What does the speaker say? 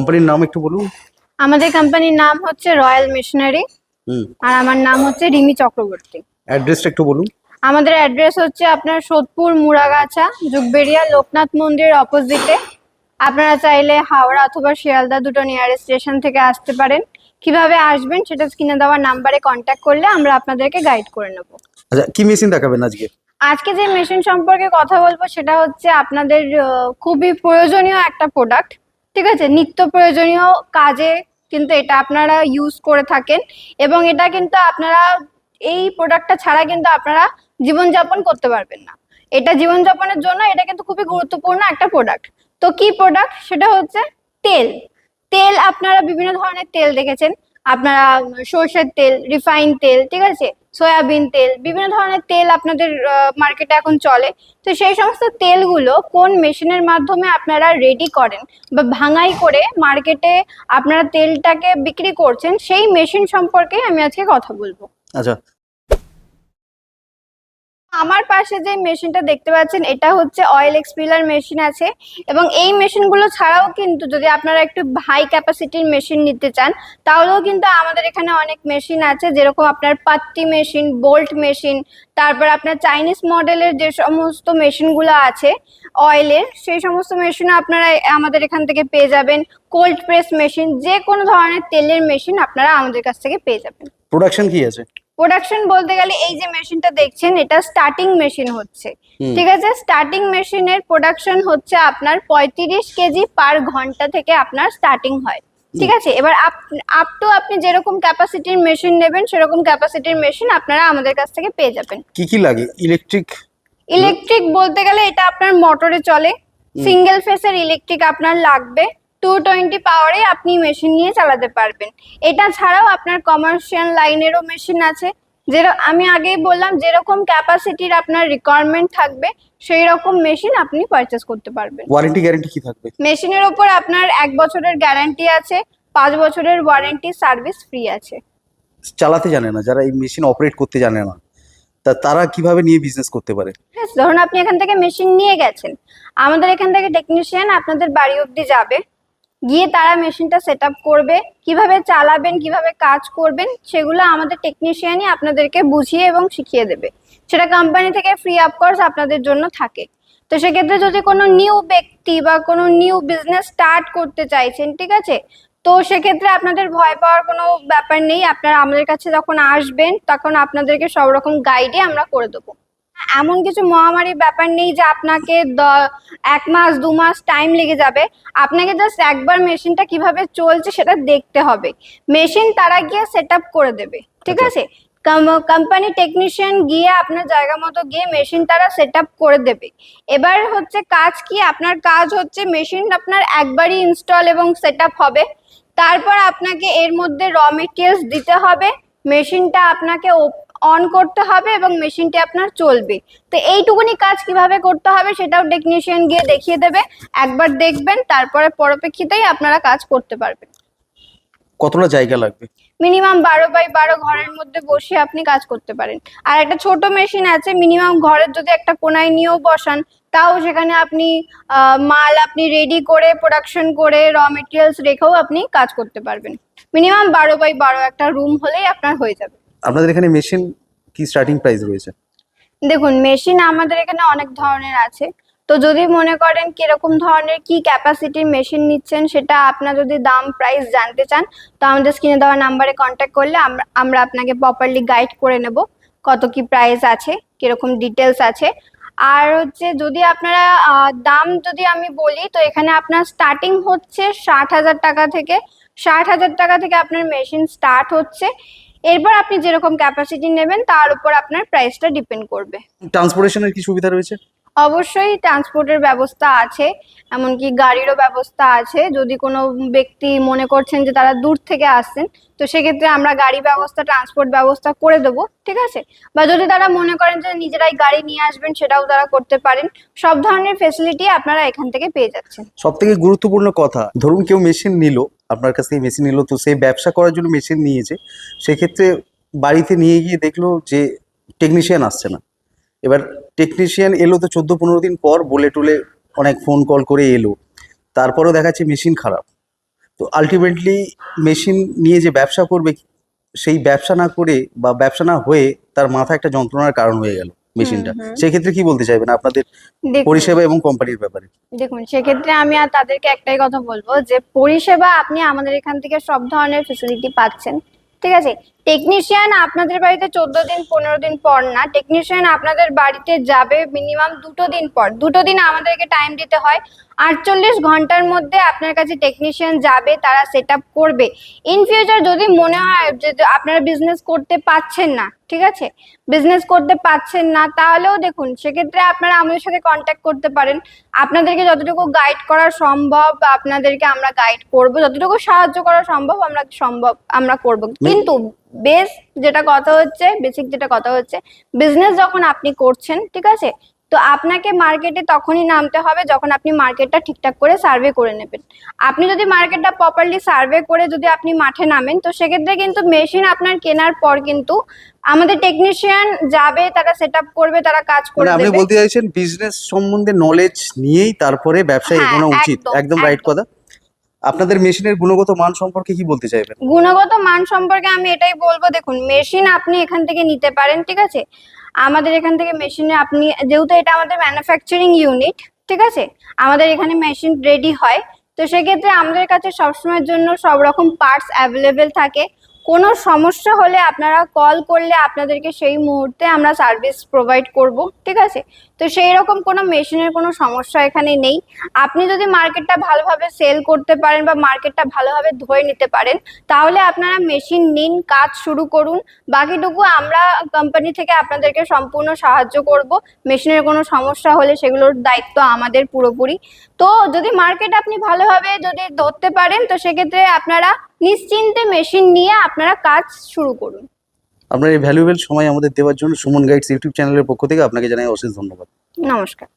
কোম্পানির নাম একটু বলুন। আমাদের কোম্পানির নাম হচ্ছে রয়্যাল মিশনারি হুম। আর আমার নাম হচ্ছে রিমি চক্রবর্তী। অ্যাড্রেসটা একটু বলুন। আমাদের অ্যাড্রেস হচ্ছে আপনার সোদপুর মুড়াগাছা যুগবেড়িয়া লোকনাথ মন্দিরের অপোজিটে আপনারা চাইলে হাওড়া অথবা শিয়ালদা দুটো নিয়ারেস্ট স্টেশন থেকে আসতে পারেন। কীভাবে আসবেন সেটা স্ক্রিনে দেওয়া নাম্বারে কন্ট্যাক্ট করলে আমরা আপনাদেরকে গাইড করে নেব। আচ্ছা কি মেশিন দেখাবেন আজকে? আজকে যে মেশিন সম্পর্কে কথা বলব সেটা হচ্ছে আপনাদের খুবই প্রয়োজনীয় একটা প্রোডাক্ট ঠিক আছে? নিত্য প্রয়োজনীয় কাজে কিন্তু এটা আপনারা ইউজ করে থাকেন এবং এটা কিন্তু আপনারা, এই প্রোডাক্টটা ছাড়া কিন্তু আপনারা জীবনযাপন করতে পারবেন না। এটা জীবনযাপনের জন্য এটা কিন্তু খুবই গুরুত্বপূর্ণ একটা প্রোডাক্ট তো কি প্রোডাক্ট সেটা হচ্ছে তেল। তেল আপনারা বিভিন্ন ধরনের তেল দেখেছেন। আপনারা সর্ষের তেল রিফাইন তেল, ঠিক আছে? সয়াবিন তেল, বিভিন্ন ধরনের তেল আপনাদের মার্কেটে এখন চলে। তো সেই সমস্ত তেলগুলো কোন মেশিনের মাধ্যমে আপনারা রেডি করেন বা ভাঙাই করে মার্কেটে আপনারা তেলটাকে বিক্রি করছেন, সেই মেশিন সম্পর্কে আমি আজকে কথা বলব। আচ্ছা আমার পাশে যে মেশিনটা দেখতে পাচ্ছেন, এটা হচ্ছে অয়েল এক্সপিলার মেশিন আছে। এবং এই মেশিনগুলো ছাড়াও কিন্তু যদি আপনারা একটু হাই ক্যাপাসিটির মেশিন নিতে চান, তাহলেও কিন্তু আমাদের এখানে অনেক মেশিন আছে। যেরকম আপনার পাত্তি মেশিন বোল্ট মেশিন তারপর আপনার চাইনিজ মডেলের যে সমস্ত মেশিনগুলো আছে অয়েলের সেই সমস্ত মেশিনও আপনারা আমাদের এখান থেকে পেয়ে যাবেন। কোল্ড প্রেস মেশিন যে কোনো ধরনের তেলের মেশিন আপনারা আমাদের কাছ থেকে পেয়ে যাবেন। প্রোডাকশন কি আছে? প্রোডাকশন বলতে গেলে এই যে মেশিনটা দেখছেন এটা স্টার্টিং মেশিন হচ্ছে। ঠিক আছে? স্টার্টিং মেশিনের প্রোডাকশন হচ্ছে আপনার পঁয়ত্রিশ কেজি পার ঘণ্টা থেকে আপনার স্টার্টিং হয়। ঠিক আছে? এবার আপ টু আপনি যেরকম ক্যাপাসিটির মেশিন নেবেন সেরকম ক্যাপাসিটির মেশিন আপনারা আমাদের কাছ থেকে পেয়ে যাবেন। কি কি লাগে? ইলেকট্রিক ইলেকট্রিক বলতে গেলে এটা আপনার মোটরে চলে। সিঙ্গেল ফেসের ইলেকট্রিক আপনার লাগবে। টু টোয়েন্টি পাওয়ারে আপনি মেশিন নিয়ে চালাতে পারবেন। এটা ছাড়াও আপনার কমার্শিয়াল লাইনেরও মেশিন আছে। যেরকম আমি আগেই বললাম যেরকম ক্যাপাসিটির আপনার রিকোয়ারমেন্ট থাকবে সেই রকম মেশিন আপনি পারচেস করতে পারবেন। ওয়ারেন্টি গ্যারান্টি কি থাকবে? মেশিনের ওপর আপনার এক বছরের গ্যারান্টি আছে পাঁচ বছরের ওয়ারেন্টি সার্ভিস ফ্রি আছে। চালাতে জানে না যারা এই মেশিন অপারেট করতে জানে না তা তারা কীভাবে নিয়ে বিজনেস করতে পারে? ধরুন আপনি এখান থেকে মেশিন নিয়ে গেছেন। আমাদের এখান থেকে টেকনিশিয়ান আপনাদের বাড়ি অবধি যাবে। গিয়ে তারা মেশিনটা সেট করবে, কীভাবে চালাবেন, কীভাবে কাজ করবেন, সেগুলো আমাদের টেকনিশিয়ানই আপনাদেরকে বুঝিয়ে এবং শিখিয়ে দেবে। সেটা কোম্পানি থেকে ফ্রি অফ কোর্স আপনাদের জন্য থাকে। তো সেক্ষেত্রে যদি কোনো নিউ ব্যক্তি বা কোনো নিউ বিজনেস স্টার্ট করতে চাইছেন, ঠিক আছে? তো সেক্ষেত্রে আপনাদের ভয় পাওয়ার কোনো ব্যাপার নেই। আপনারা আমাদের কাছে যখন আসবেন, তখন আপনাদেরকে সব রকম গাইডে আমরা করে দেবো। এমন কিছু মহামারী ব্যাপার নেই যে আপনাকে এক মাস দু মাস টাইম লেগে যাবে। আপনাকে জাস্ট একবার মেশিনটা কীভাবে চলছে সেটা দেখতে হবে। মেশিন তারা গিয়ে সেট করে দেবে ঠিক আচ্ছা। আছে? কোম্পানি টেকনিশিয়ান গিয়ে আপনার জায়গা মতো গিয়ে মেশিন তারা সেট করে দেবে। এবার হচ্ছে কাজ কি? আপনার কাজ হচ্ছে মেশিন আপনার একবারই ইনস্টল এবং সেট আপ হবে। তারপর আপনাকে এর মধ্যে র মেটেরিয়ালস দিতে হবে। মেশিনটা আপনাকে অন করতে হবে এবং মেশিনটি আপনার চলবে। তো এইটুকুনি কাজ কীভাবে করতে হবে সেটাও টেকনিশিয়ান গিয়ে দেখিয়ে দেবে। একবার দেখবেন তারপরে পরপ্রেক্ষিতেই আপনারা কাজ করতে পারবেন। কতটা জায়গা লাগবে? মিনিমাম বারো বাই বারো ঘরের মধ্যে বসে আপনি কাজ করতে পারেন। আর একটা ছোট মেশিন আছে মিনিমাম ঘরের যদি একটা কোনায় নিয়েও বসান তাও সেখানে আপনি মাল আপনি রেডি করে প্রোডাকশন করে র মেটেরিয়ালস রেখেও আপনি কাজ করতে পারবেন। মিনিমাম বারো বাই বারো একটা রুম হলেই আপনার হয়ে যাবে। আপনাদের এখানে মেশিন কি স্টার্টিং প্রাইস রয়েছে? দেখুন মেশিন আমাদের এখানে অনেক ধরনের আছে। তো যদি মনে করেন কীরকম ধরনের কি ক্যাপাসিটির মেশিন নিচ্ছেন, সেটা আপনার যদি দাম প্রাইস জানতে চান, তো আমাদের স্ক্রিনে দেওয়া নাম্বারে কন্ট্যাক্ট করলে আমরা আপনাকে প্রপারলি গাইড করে নেব কত কি প্রাইস আছে, কীরকম ডিটেলস আছে। আর হচ্ছে যদি আপনারা দাম যদি আমি বলি, তো এখানে আপনার স্টার্টিং হচ্ছে ষাট হাজার টাকা থেকে, ষাট হাজার টাকা থেকে আপনার মেশিন স্টার্ট হচ্ছে। এরপর আপনি যেরকম ক্যাপাসিটি নেবেন, তার উপর আপনার প্রাইসটা ডিপেন্ড করবে। ট্রান্সপোর্টেশনের কি সুবিধা রয়েছে? অবশ্যই ট্রান্সপোর্টের ব্যবস্থা আছে, এমনকি গাড়িরও ব্যবস্থা আছে। যদি কোনো ব্যক্তি মনে করছেন যে তারা দূর থেকে আসছেন, তো সেক্ষেত্রে আমরা গাড়ি ব্যবস্থা ট্রান্সপোর্ট ব্যবস্থা করে দেবো, ঠিক আছে? বা যদি তারা মনে করেন যে নিজেরাই গাড়ি নিয়ে আসবেন, সেটাও তারা করতে পারেন। সব ধরনের ফেসিলিটি আপনারা এখান থেকে পেয়ে যাচ্ছেন। সব থেকে গুরুত্বপূর্ণ কথা, ধরুন কেউ মেশিন নিল, আপনার কাছ থেকে মেশিন নিল, তো সেই ব্যবসা করার জন্য মেশিন নিয়েছে, সেক্ষেত্রে বাড়িতে নিয়ে গিয়ে দেখল যে টেকনিশিয়ান আসছে না। এবার টেকনিশিয়ান এলো তো চোদ্দ পনেরো দিন পর বলে টুলে অনেক ফোন কল করে এলো। তারপরেও দেখাচ্ছে মেশিন খারাপ। তো আলটিমেটলি মেশিন নিয়ে যে ব্যবসা করবে সেই ব্যবসা না করে বা ব্যবসা না হয়ে তার মাথা একটা যন্ত্রণার কারণ হয়ে গেল মেশিনটা সেক্ষেত্রে কি বলতে চাইবেন আপনাদের পরিষেবা এবং কোম্পানির ব্যাপারে? দেখুন সেক্ষেত্রে আমি আর তাদেরকে একটাই কথা বলব যে পরিষেবা আপনি আমাদের এখান থেকে সব ধরনের ফেসিলিটি পাচ্ছেন ঠিক আছে? টেকনিশিয়ান আপনাদের বাড়িতে চোদ্দ দিন পনেরো দিন পর না। টেকনিশিয়ান আপনাদের বাড়িতে যাবে মিনিমাম দুটো দিন পর। দুটো দিন আমাদেরকে টাইম দিতে হয়। আটচল্লিশ ঘণ্টার মধ্যে আপনার কাছে টেকনিশিয়ান যাবে তারা সেট করবে। ইন ফিউচার যদি মনে হয় যে যে আপনারা বিজনেস করতে পারছেন না ঠিক আছে? বিজনেস করতে পারছেন না তাহলেও দেখুন সেক্ষেত্রে আপনারা আমাদের সাথে কন্ট্যাক্ট করতে পারেন। আপনাদেরকে যতটুকু গাইড করা সম্ভব আপনাদেরকে আমরা গাইড করব। যতটুকু সাহায্য করা সম্ভব আমরা সম্ভব আমরা করব। কিন্তু বেস যেটা কথা হচ্ছে বেসিক যেটা কথা হচ্ছে বিজনেস যখন আপনি করছেন ঠিক আছে? তো আপনাকে মার্কেটে তখনই নামতে হবে যখন আপনি মার্কেটটা ঠিকঠাক করে সার্ভে করে নেবেন। আপনি যদি মার্কেটটা প্রপারলি সার্ভে করে যদি আপনি মাঠে নামেন তো সেক্ষেত্রে কিন্তু মেশিন আপনার কেনার পর কিন্তু আমাদের টেকনিশিয়ান যাবে তারা সেট আপ করবে তারা কাজ করে মানে আপনি বলতে চাইছেন বিজনেস সম্বন্ধে নলেজ নিয়েই তারপরে ব্যবসায় হ্যাঁ, এগোনো উচিত। একদম রাইট কথা? আপনাদের মেশিনের গুণগত মান সম্পর্কে কি বলতে চাইবেন? গুণগত মান সম্পর্কে আমি এটাই বলব, দেখুন, মেশিন আপনি এখান থেকে নিতে পারেন, ঠিক আছে? আমাদের এখান থেকে মেশিনে আপনি, যেহেতু এটা আমাদের ম্যানুফ্যাকচারিং ইউনিট ঠিক আছে? আমাদের এখানে মেশিন রেডি হয়, তো সেক্ষেত্রে আমাদের কাছে সবসময়ের জন্য সব রকম পার্টস অ্যাভেলেবেল থাকে। কোনো সমস্যা হলে আপনারা কল করলে আপনাদেরকে সেই মুহূর্তে আমরা সার্ভিস প্রোভাইড করব, ঠিক আছে? তো সেই রকম কোনো মেশিনের কোনো সমস্যা এখানে নেই। আপনি যদি মার্কেটটা ভালোভাবে সেল করতে পারেন বা মার্কেটটা ভালোভাবে ধরে নিতে পারেন, তাহলে আপনারা মেশিন নিন, কাজ শুরু করুন। বাকিটুকু আমরা কোম্পানি থেকে আপনাদেরকে সম্পূর্ণ সাহায্য করব। মেশিনের কোনো সমস্যা হলে সেগুলোর দায়িত্ব আমাদের পুরোপুরি। তো যদি মার্কেট আপনি ভালোভাবে যদি ধরতে পারেন, তো সেক্ষেত্রে আপনারা নিশ্চিন্তে মেশিন নিয়ে আপনারা কাজ শুরু করুন। আপনার এই ভ্যালুয়েবল সময় আমাদের দেওয়ার জন্য সুমন গাইডস ইউটিউব চ্যানেলের পক্ষ থেকে আপনাকে জানাই অশেষ ধন্যবাদ। নমস্কার।